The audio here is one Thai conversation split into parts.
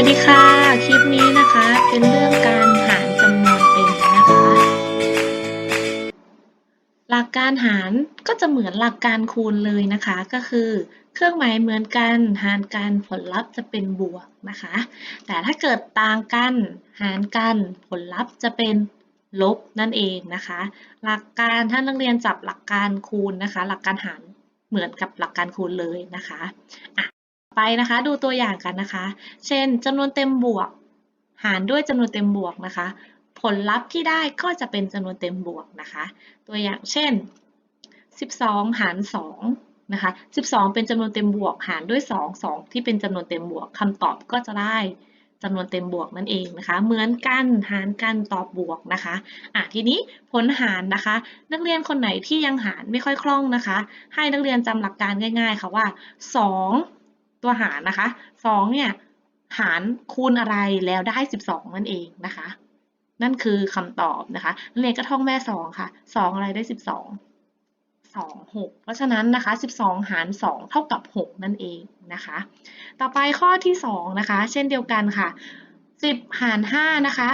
วัสดีค่ะ คลิปนี้นะคะเป็นเรื่องการหารจำนวนเต็มนะคะ หลักการหารก็จะเหมือนหลักการคูณเลยนะคะ ก็คือเครื่องหมายเหมือนกันหารกันผลลัพธ์จะเป็นบวกนะคะ แต่ถ้าเกิดต่างกันหารกันผลลัพธ์จะเป็นลบนั่นเองนะคะ หลักการถ้านักเรียนจับหลักการคูณนะคะ หลักการหารเหมือนกับหลักการคูณเลยนะคะ ไปนะคะ ดูตัวอย่างกันนะคะ เช่นจำนวนเต็มบวก หารด้วยจำนวนเต็มบวกนะคะ ผลลัพธ์ที่ได้ก็จะเป็นจำนวนเต็มบวกนะคะ ตัวอย่างเช่น 12 หาร 2 นะคะ 12 เป็นจำนวนเต็มบวก หารด้วย 2 2 ที่เป็นจำนวนเต็มบวกคำตอบก็จะได้จำนวนเต็มบวกนั่นเองนะคะ เหมือนกันหารกันตอบบวกนะคะอะทีนี้ผลหารนะคะ นักเรียนคนไหนที่ยังหารไม่ค่อยคล่องนะคะ ให้นักเรียนจำหลักการง่าย ๆ ค่ะว่า 2 ตัวหารนะคะ2เนี่ยหารคูณอะไรแล้วได้ 12 นั่นเองนะคะ นั่นคือคำตอบนะคะนักเรียนก็ท่องแม่ 2 ค่ะ 2 อะไรได้ 12 2 6 เพราะฉะนั้นนะคะ 12 หาร 2 เท่ากับ 6 นั่นเองนะคะ ต่อไปข้อที่ 2 นะคะ เช่นเดียวกันค่ะ 10 หาร 5 นะคะ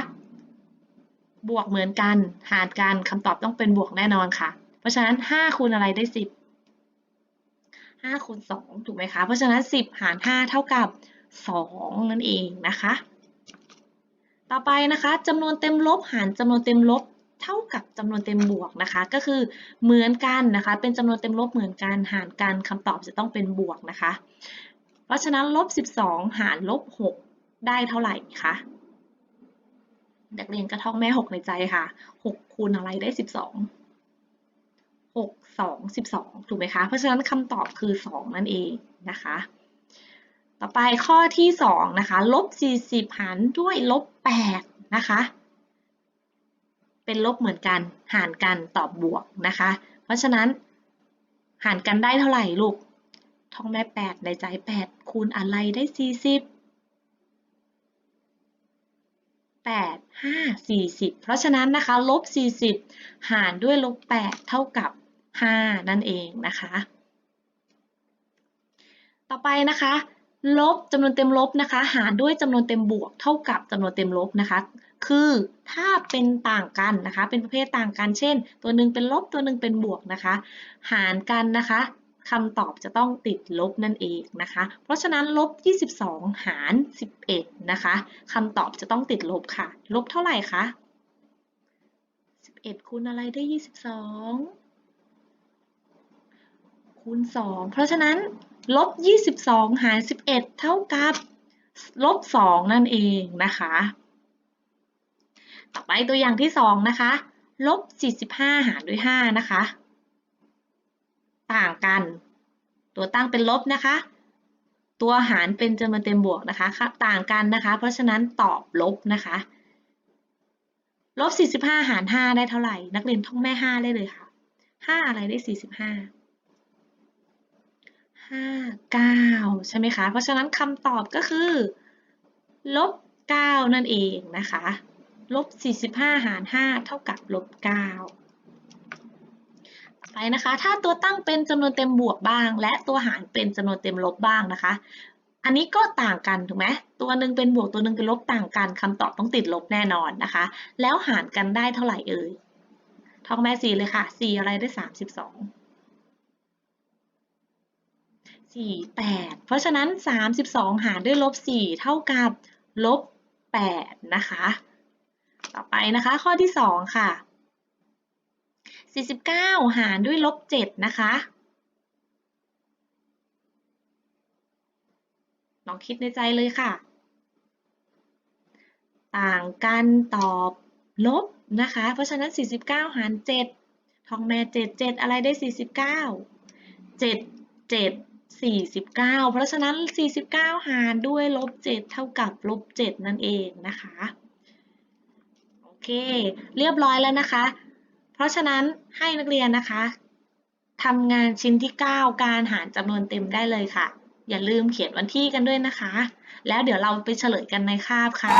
บวกเหมือนกัน หารกันคำตอบต้องเป็นบวกแน่นอนค่ะ เพราะฉะนั้น 5 คูณอะไรได้ 10 5คูณ2ถูกไหมคะ เพราะฉะนั้น 10 หาร 5 เท่ากับ 2 นั่นเองนะคะ ต่อไปนะคะจำนวนเต็มลบหารจำนวนเต็มลบเท่ากับจำนวนเต็มบวกนะคะ ก็คือเหมือนกันนะคะ เป็นจำนวนเต็มลบเหมือนกันหารกันคำตอบจะต้องเป็นบวกนะคะ เพราะฉะนั้นลบ 12 หารลบ 6 ได้เท่าไหร่คะนักเรียนก็ท่องแม่ 6 ในใจค่ะ 6 คูณอะไรได้ 12 6 2 12 ถูกไหมคะ เพราะฉะนั้นคำตอบคือ 2 นั่นเองนะคะ ต่อไปข้อที่ 2 นะคะ ลบ 40 หารด้วยลบ 8 นะคะ เป็นลบเหมือนกัน หารกันตอบบวกนะคะ เพราะฉะนั้นหารกันได้เท่าไหร่ลูก ท่องแม่8ในใจ 8 คูณอะไรได้ 40 8 5 40 เพราะฉะนั้นนะคะ ลบ 40 หารด้วยลบ 8 เท่ากับ 5 นั่นเองนะคะ ต่อไปนะคะ ลบจำนวนเต็มลบนะคะ หารด้วยจำนวนเต็มบวก เท่ากับจำนวนเต็มลบนะคะ คือถ้าเป็นต่างกันนะคะ เป็นประเภทต่างกัน เช่น ตัวหนึ่งเป็นลบตัวหนึ่งเป็นบวกนะคะ หารกันนะคะคำตอบจะต้องติดลบนั่นเองนะคะ เพราะฉะนั้นลบ 22 หาร 11 นะคะคำตอบจะต้องติดลบค่ะ ลบเท่าไหร่คะ 11คูณอะไรได้ 22 คูณ 2 เพราะฉะนั้นลบ 22 หาร 11 เท่ากับลบ 2 นั่นเองนะคะ ต่อไปตัวอย่างที่ 2 นะคะ ลบ 45 หารด้วย 5 นะคะ ต่างกัน ตัวตั้งเป็นลบนะคะ ตัวหารเป็นจำนวนเต็มบวกนะคะ ต่างกันนะคะ เพราะฉะนั้นตอบลบนะคะ ลบ 45 หาร 5 ได้เท่าไหร่ นักเรียนท่องแม่ 5 ได้เลยค่ะ 5 อะไรได้ 45 5 9ใช่ไหมคะ เพราะฉะนั้นคำตอบก็คือ ลบ9นั่นเองนะคะ ลบ45หาร5เท่ากับลบ9ต่อไปนะคะ ถ้าตัวตั้งเป็นจำนวนเต็มบวกบ้าง และตัวหารเป็นจำนวนเต็มลบบ้างนะคะ อันนี้ก็ต่างกันถูกไหมตัวหนึ่งเป็นบวกตัวหนึ่งเป็นลบต่างกันคำตอบต้องติดลบแน่นอนนะคะ แล้วหารกันได้เท่าไหร่เอ่ยท่องแม่สี่เลยค่ะสี่อะไรได้สามสิบสอง สี่แปดเพราะฉะนั้นสามสิบสองหารด้วยลบสี่เท่ากับลบแปดนะคะ ต่อไปนะคะข้อที่สองค่ะสี่สิบเก้าหารด้วยลบเจ็ดนะคะลองคิดในใจเลยค่ะ ต่างกันตอบลบนะคะ เพราะฉะนั้น 49 หาร 7 ทองแม่ 7 7 อะไรได้ 49 7 7 49 เพราะฉะนั้น 49 หารด้วยลบ 7 เท่ากับลบ 7 นั่นเองนะคะ โอเค เรียบร้อยแล้วนะคะ เพราะฉะนั้นให้นักเรียนนะคะทำงานชิ้นที่ 9 การหารจำนวนเต็มได้เลยค่ะ อย่าลืมเขียนวันที่กันด้วยนะคะ แล้วเดี๋ยวเราไปเฉลยกันในคาบค่ะ